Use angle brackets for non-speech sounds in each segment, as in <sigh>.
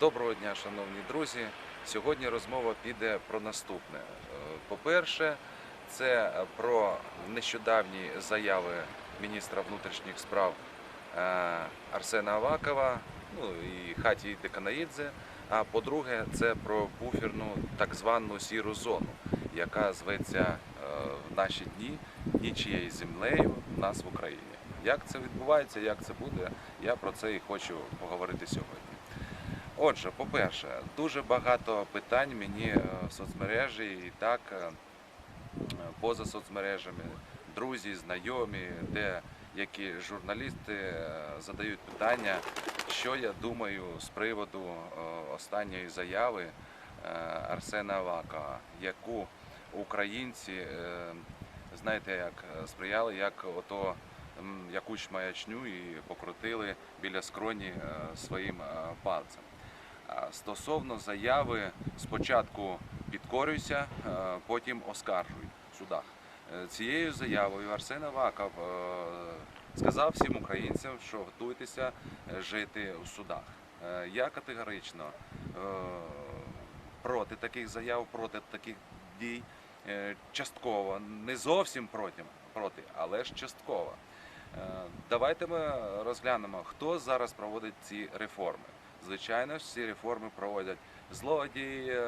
Доброго дня, шановні друзі. Сьогодні розмова піде про наступне. Е, По-перше, це про нещодавні заяви міністра внутрішніх справ е, Арсена Авакова, ну і Хаті Деканаїдзе. А по-друге, це про буферну так звану сіру зону, яка зветься е, в наші дні нічією землею в нас в Україні. Як це відбувається, як це буде, я про це і хочу поговорити сьогодні. Отже, по-перше, дуже багато питань мені е, в соцмережі і так е, поза соцмережами, друзі, знайомі, де які журналісти е, задають питання, що я думаю з приводу останньої заяви Арсена Авакова, яку українці, знаєте, як сприяли, як ото якусь маячню і покрутили біля скроні своїм пальцем. Стосовно заяви, спочатку підкорюйся, е, потім оскаржуй в судах. Е, Цією заявою Арсен Аваков е, сказав всім українцям, що готуйтеся жити у судах. Я категорично проти таких заяв, проти таких дій. Частково, не зовсім проти, проти але ж частково. Давайте ми розглянемо, хто зараз проводить ці реформи. Звичайно ці реформи проводять злодії, е,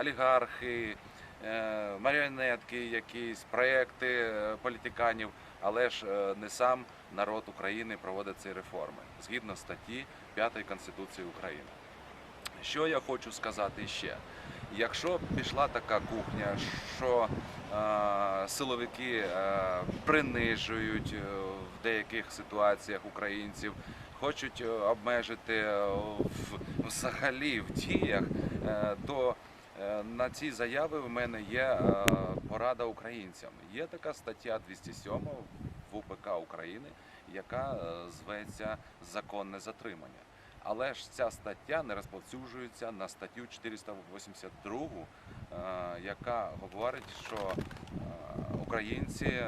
олігархи, е, маріонетки, якісь проекти е, політиканів, але ж не сам народ України проводить ці реформи згідно статті 5 Конституції України. Що я хочу сказати ще? Якщо пішла така кухня, що е, силовики е, принижують в деяких ситуаціях українців, хочуть е, обмежити е, в, взагалі в діях, е, то на ці заяви в мене є порада українцям. Є така стаття 207 в УПК України, яка зветься законне затримання. Але ж ця стаття не розповсюджується на статтю 482, е, яка говорить, що українці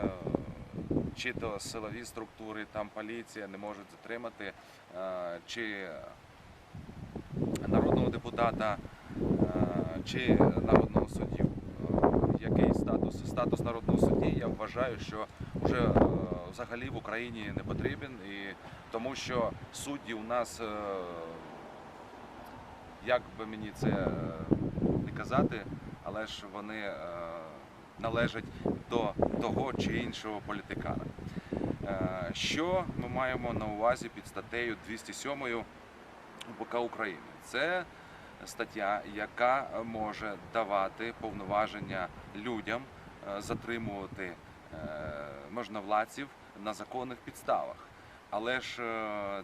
чи то силові структури, там поліція не можуть затримати е, чи народного депутата, е, чи народного суддю. Е, Який статус? Статус народного судді, я вважаю, що вже взагалі в Україні не потрібен, і тому що судді у нас, як би мені це не казати, але ж вони належать до того чи іншого політикана. Е, Що ми маємо на увазі під статтею 207 УПК України? Це стаття, яка може давати повноваження людям е, затримувати е, можновладців на законних підставах. Але ж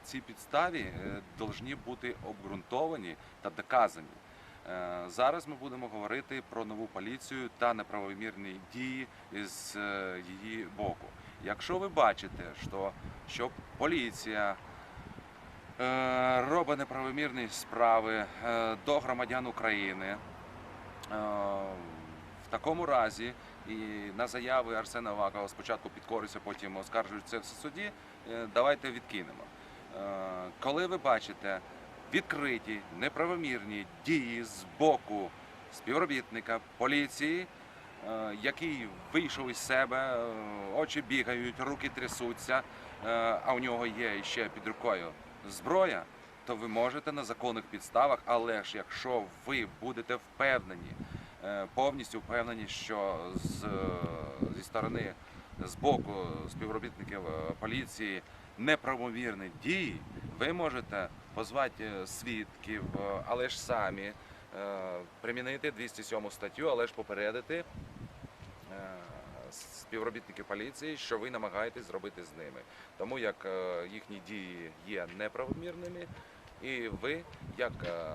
ці підстави повинні бути обґрунтовані та доказані. Е, Зараз ми будемо говорити про нову поліцію та неправомірні дії з е, її боку. Якщо ви бачите, що, що поліція е, робить неправомірні справи до громадян України, в такому разі і на заяви Арсена Авакова спочатку підкорюється, потім оскаржується в суді, давайте відкинемо. Коли ви бачите відкриті неправомірні дії з боку співробітника поліції, е, який вийшов із себе, е, очі бігають, руки трясуться, е, а у нього є ще під рукою зброя, то ви можете на законних підставах, але ж якщо ви будете впевнені, повністю впевнені, що з, зі сторони з боку співробітників поліції неправомірні дії, ви можете позвати е, свідків, е, але ж самі е, примінити 207 статтю, але ж попередити співробітників поліції, що ви намагаєтесь зробити з ними, тому як е, їхні дії є неправомірними, і ви, як е,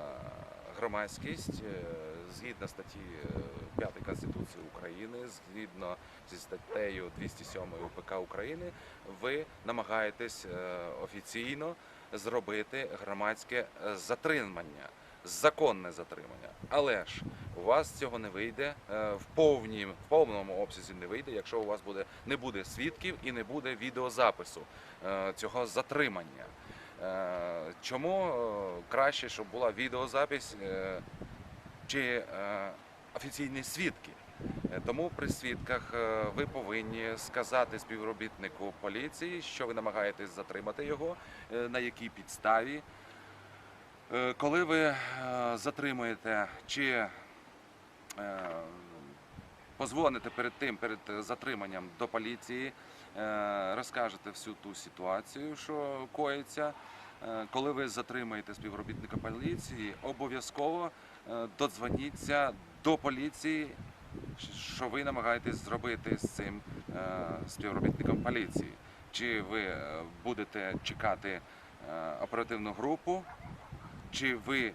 громадськість, е, згідно статті е, 5 Конституції України, згідно зі статтею 207 УПК України, ви намагаєтесь е, офіційно зробити громадське е, затримання, законне затримання. Але ж у вас цього не вийде е, в повній, в повному обсязі не вийде, якщо у вас буде не буде свідків і не буде відеозапису е, цього затримання. Е, Чому е, краще, щоб була відеозапись е, чи е, офіційні свідки? Е, Тому при свідках е, ви повинні сказати співробітнику поліції, що ви намагаєтесь затримати його, на якій підставі. Коли ви затримуєте чи позвоните перед тим, перед затриманням до поліції, розкажете всю ту ситуацію, що коїться. Коли ви затримаєте співробітника поліції, обов'язково додзвоніться до поліції, що ви намагаєтесь зробити з цим е, співробітником поліції. Чи ви е, будете чекати е, оперативну групу, чи ви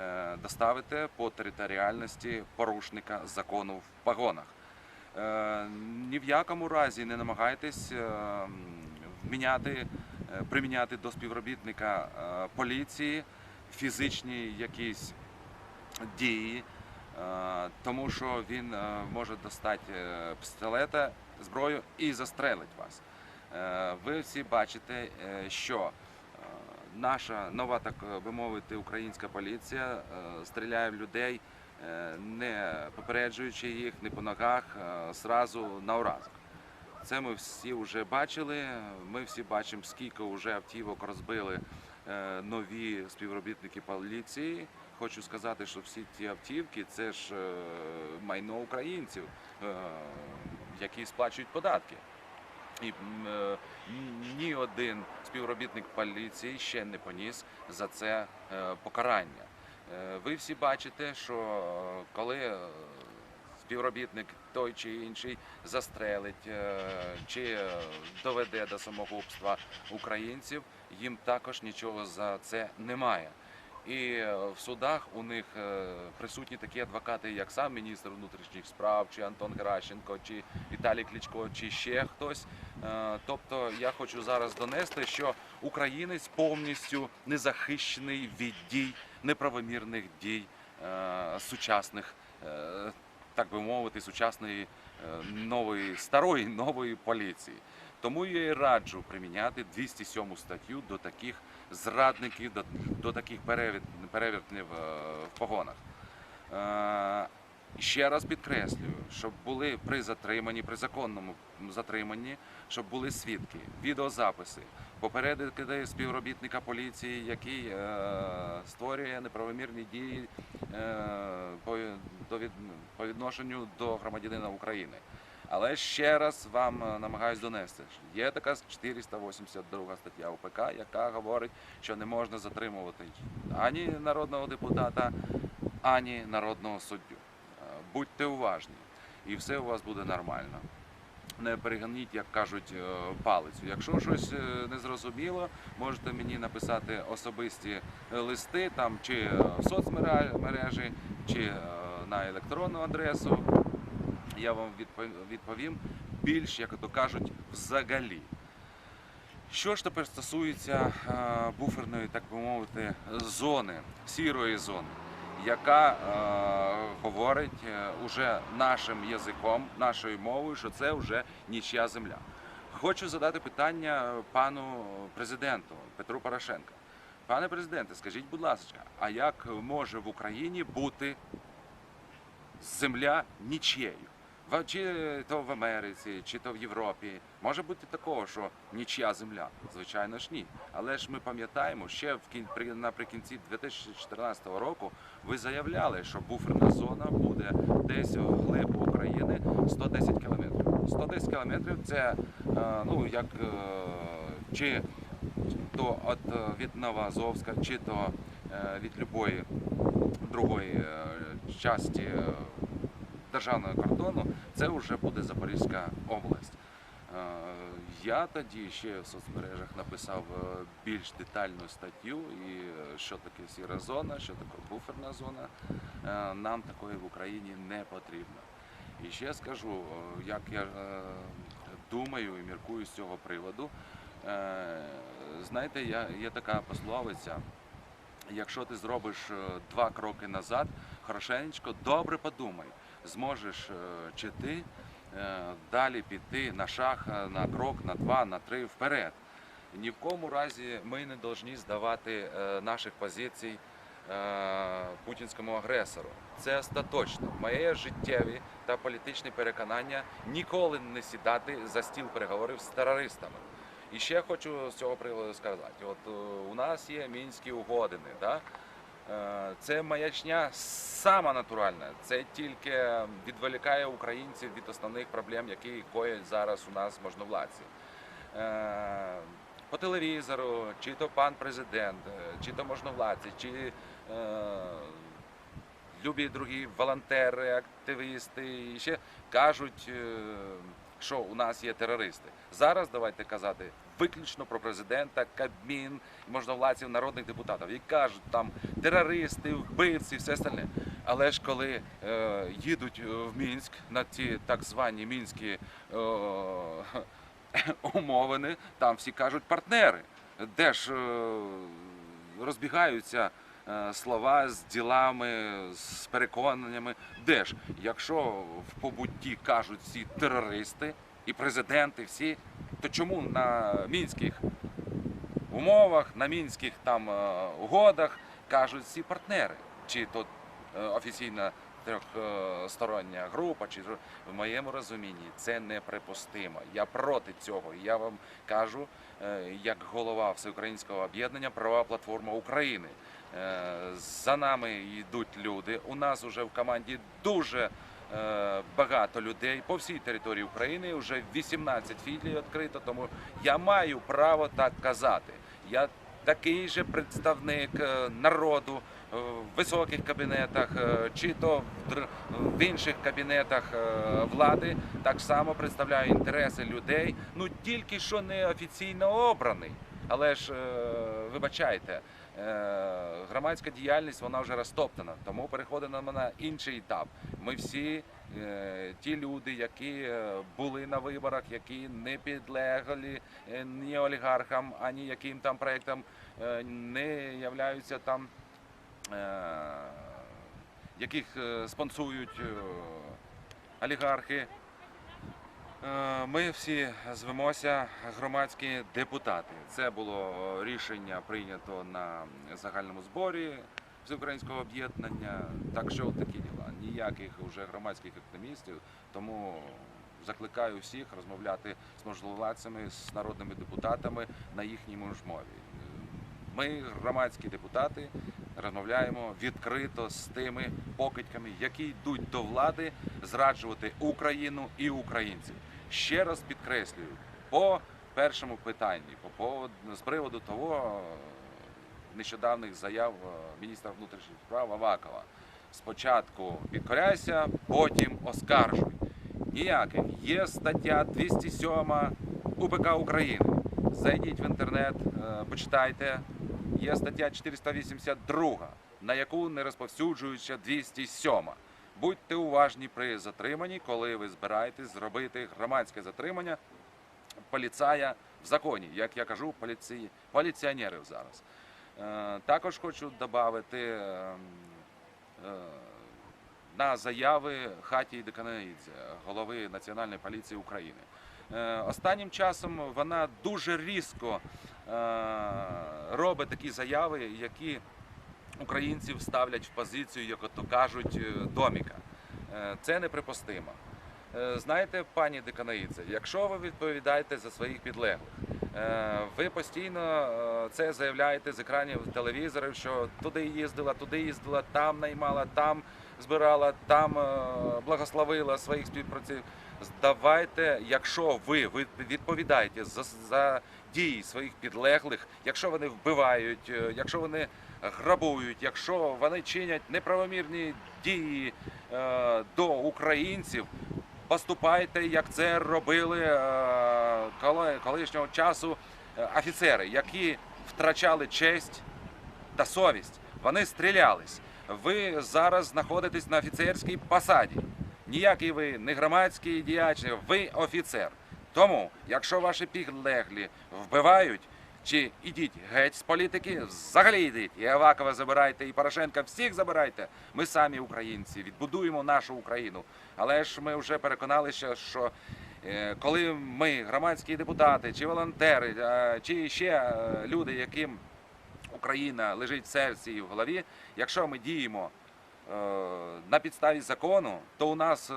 е, доставите по територіальності порушника закону в погонах. Е, Ні в якому разі не намагайтесь е, вміняти, е, приміняти до співробітника е, поліції фізичні якісь дії, е, тому що він е, може достати е, пістолета, зброю і застрелить вас. Ви всі бачите, що наша нова, так би мовити, українська поліція стріляє в людей, не попереджуючи їх не по ногах, зразу на уразок. Це ми всі вже бачили. Ми всі бачимо, скільки вже автівок розбили нові співробітники поліції. Хочу сказати, що всі ті автівки це ж е, майно українців, е, які сплачують податки. І е, ні- один співробітник поліції ще не поніс за це покарання. Ви всі бачите, що коли співробітник той чи інший застрелить чи доведе до самогубства українців, їм також нічого за це немає. І е, в судах у них е, присутні такі адвокати, як сам міністр внутрішніх справ, чи Антон Геращенко, чи Віталій Кличко, чи ще хтось. Е, Тобто я хочу зараз донести, що українець повністю незахищений від дій неправомірних дій сучасних, так би мовити, сучасної нової старої нової поліції. Тому я і раджу приміняти 207 статтю до таких зрадників, до, до таких перевертнів е, в погонах. Е, Ще раз підкреслюю, щоб були при затриманні, при законному затриманні, щоб були свідки, відеозаписи, попередити співробітника поліції, який е, створює неправомірні дії е, по, до від, по відношенню до громадянина України. Але ще раз вам е, намагаюсь донести, що є така 482 стаття УПК, яка говорить, що не можна затримувати ані народного депутата, ані народного суддю. Е, Будьте уважні, і все у вас буде нормально. Не перегоніть, як кажуть, е, палицю. Якщо щось е, незрозуміло, можете мені написати особисті листи там чи в соцмережі, чи на електронну адресу. Я вам відпо- відповім більш, як то кажуть, взагалі. Що ж тепер стосується е, буферної, так би мовити, зони, сірої зони, яка е, говорить е, уже нашим язиком, нашою мовою, що це вже нічия земля. Хочу задати питання пану президенту Петру Порошенка. Пане президенте, скажіть, будь ласка, а як може в Україні бути земля нічією? Чи то в Америці, чи то в Європі. Може бути такого, що нічия земля? Звичайно ж ні. Але ж ми пам'ятаємо, ще в кін... при- наприкінці 2014 року ви заявляли, що буферна зона буде десь глиб України 110 кілометрів. 110 кілометрів це е, ну як е, чи то от, е, від Новоазовська, чи то від любої другої часті державного кордону, це вже буде Запорізька область. Е, Я тоді ще в соцмережах написав е, більш детальну статтю, і е, що таке сіра зона, що таке буферна зона. Нам такої в Україні не потрібно. І ще скажу, як я думаю і міркую з цього приводу. Знаєте, є така пословиця. Якщо ти зробиш два кроки назад, хорошенечко, добре подумай, зможеш е, чи ти е, далі піти на шаг, е, на крок, на два, на три вперед. ні в кому разі ми не повинні здавати наших позицій путінському агресору. Це остаточно. Моє життєві та політичні переконання ніколи не сідати за стіл переговорів з терористами. І ще хочу з цього приводу сказати: от у нас є мінські угодини. Да? Е, Це маячня сама натуральна. Це тільки відволікає українців від основних проблем, які коять зараз у нас можновладці. Е, По телевізору, чи то пан президент, е, чи то можновладці, чи любі другі волонтери, активісти і ще кажуть, що у нас є терористи. Зараз давайте казати виключно про президента, Кабмін, можновладців, народних депутатів, які кажуть там терористи, вбивці, все остальне. Але ж коли е, їдуть е, в Мінськ на ці так звані мінські е, <laughs> умовини, там всі кажуть партнери, де ж е, розбігаються слова з ділами, з переконаннями. Де ж, якщо в побутті кажуть всі терористи і президенти, всі, то чому на мінських умовах, на мінських там е, угодах кажуть всі партнери? Чи то е, офіційна трьохстороння група, чи в моєму розумінні це неприпустимо. Я проти цього. Я вам кажу, е, як голова всеукраїнського об'єднання Права платформа України. Е, За нами йдуть люди. У нас вже в команді дуже е, багато людей по всій території України. Вже 18 філій відкрито, тому я маю право так казати. Я такий же представник е, народу в високих кабінетах, чи то в інших кабінетах влади, так само представляю інтереси людей. Ну тільки що не офіційно обраний. Але ж вибачайте, громадська діяльність вона вже розтоптана, тому переходимо на інший етап. Ми всі е, ті люди, які е, були на виборах, які не підлегли е, ні олігархам, ані яким там проектам, е, не являються там, е, яких е, спонсують е, олігархи. Е, Ми всі звемося громадські депутати. Це було рішення прийнято на загальному зборі всеукраїнського об'єднання. Так що такі діла. Ніяких вже громадських активістів. Тому закликаю всіх розмовляти з можновладцями, з народними депутатами на ж мові. Ми, громадські депутати, розмовляємо відкрито з тими покидьками, які йдуть до влади зраджувати Україну і українців. Ще раз підкреслюю, по першому питанні, по з приводу того нещодавних заяв е, міністра внутрішніх справ Авакова. Спочатку підкоряйся, потім оскаржуй. Ніяких. Є стаття 207 УПК України. Зайдіть в інтернет, е, почитайте. Є стаття 482, на яку не розповсюджується 207. Будьте уважні при затриманні, коли ви збираєтесь зробити громадське затримання поліцая в законі, як я кажу, поліці... поліціонерів зараз. Е, Також хочу додати е, на заяви Хаті Деканаїдзе, голови Національної поліції України. Е, Останнім часом вона дуже різко е, робить такі заяви, які українців ставлять в позицію, як то кажуть, е, доміка. Е, Це неприпустимо. Е, Знаєте, пані Деканаїдзе, якщо ви відповідаєте за своїх підлеглих, ви постійно це заявляєте з екранів телевізорів, що туди їздила, туди їздила, там наймала, там збирала, там е, благословила своїх співпрацівників. Здавайте, якщо ви відповідаєте за, за дії своїх підлеглих, якщо вони вбивають, е, якщо вони грабують, якщо вони чинять неправомірні дії е, до українців, поступайте, як це робили е, колишнього часу офіцери, які втрачали честь та совість. Вони стрілялись. Ви зараз знаходитесь на офіцерській посаді. Ніякий ви не громадський діяч, ви офіцер. Тому, якщо ваші підлеглі вбивають, чи ідіть геть з політики, взагалі йдіть. І Авакова забирайте, і Порошенка всіх забирайте. Ми самі українці, відбудуємо нашу Україну. Але ж ми вже переконалися, що Е, Коли ми, громадські депутати, чи волонтери, е, чи ще е, люди, яким Україна лежить в серці і в голові, якщо ми діємо е, на підставі закону, то у нас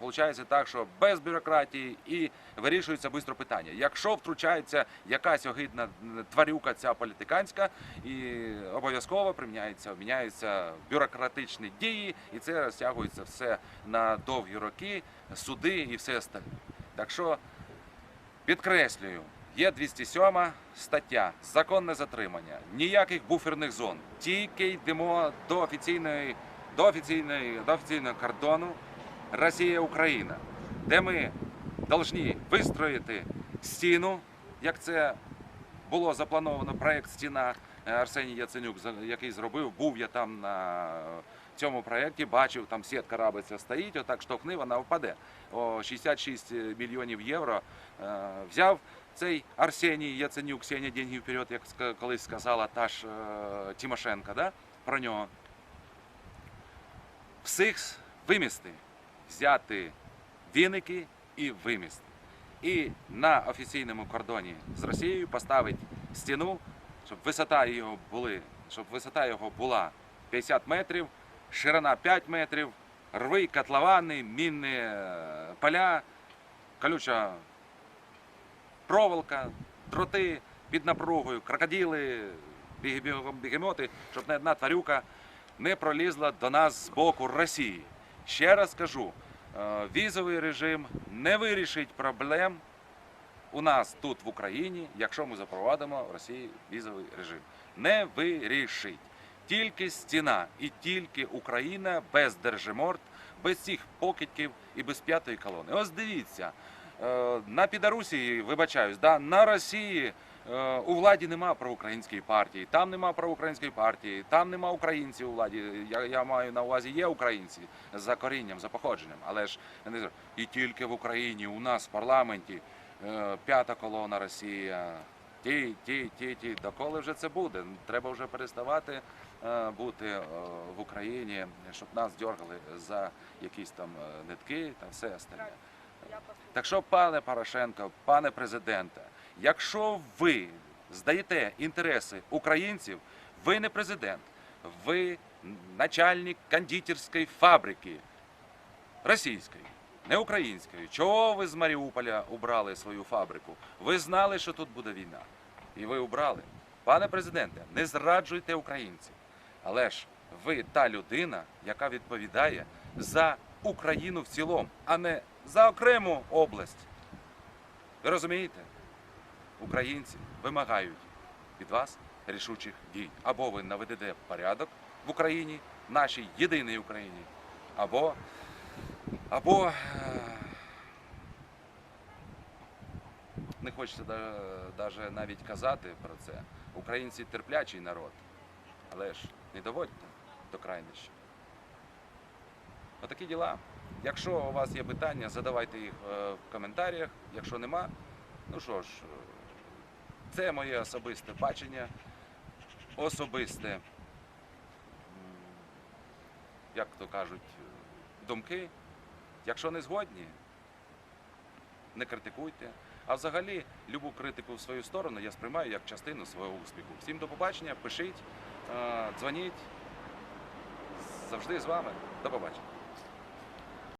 виходить так, що без бюрократії і вирішується швидко питання. Якщо втручається якась огидна тварюка ця політиканська, і обов'язково приміняється, міняються бюрократичні дії, і це розтягується все на довгі роки, суди і все остальне. Так що підкреслюю, є 207 стаття, законне затримання, ніяких буферних зон. Тільки йдемо до офіційної, до офіційної, до офіційного кордону Росія-Україна, де ми повинні вистроїти стіну, як це було заплановано проєкт Стіна Арсеній Яценюк, який зробив. Був я там на цьому проєкті, бачив, там сітка рабиця стоїть, отак штовхни, вона впаде. О 66 мільйонів євро е, взяв цей Арсеній Яценюк, Сеня деньги вперед, як колись сказала та ж е, Тимошенко, да? про нього. Всіх вимісти, взяти віники і вимісти. І на офіційному кордоні з Росією поставить стіну, щоб висота його були, щоб висота його була 50 метрів, ширина 5 метрів, рви, котловани, мінні е, поля, колюча проволока, дроти під напругою, крокодили, бігемоти, щоб не одна тварюка не пролізла до нас з боку Росії. Ще раз кажу, е, візовий режим не вирішить проблем у нас тут в Україні, якщо ми запровадимо в Росії візовий режим. Не вирішить. Тільки стіна і тільки Україна без держиморд, без цих покидьків і без п'ятої колони. Ось дивіться, е, на Підарусі, вибачаюсь, да, на Росії е, у владі нема проукраїнської партії, там нема проукраїнської партії, там нема українців у владі. Я, я маю на увазі, є українці за корінням, за походженням, але ж не і тільки в Україні у нас в парламенті е, п'ята колона Росія. Ті, ті, ті, ті. Доколи вже це буде? Треба вже переставати бути е, в Україні, щоб нас дергали за якісь там е, нитки та все остальне. Так що, пане Порошенко, пане президенте, якщо ви здаєте інтереси українців, ви не президент, ви начальник кондитерської фабрики російської, не української. Чого ви з Маріуполя убрали свою фабрику? Ви знали, що тут буде війна. І ви убрали. Пане президенте, не зраджуйте українців. Але ж ви та людина, яка відповідає за Україну в цілому, а не за окрему область. Ви розумієте? Українці вимагають від вас рішучих дій. Або ви наведете порядок в Україні, нашій єдиній Україні, або, або е, не хочеться навіть навіть казати про це. Українці терплячий народ, але ж не доводьте до крайнощів. Отакі діла. Якщо у вас є питання, задавайте їх е, в коментарях. Якщо нема, ну що ж, е, це моє особисте бачення, особисте, як то кажуть, е, думки. Якщо не згодні, не критикуйте. А взагалі, любу критику в свою сторону я сприймаю як частину свого успіху. Всім до побачення, пишіть, е, дзвоніть. Завжди з вами. До побачення.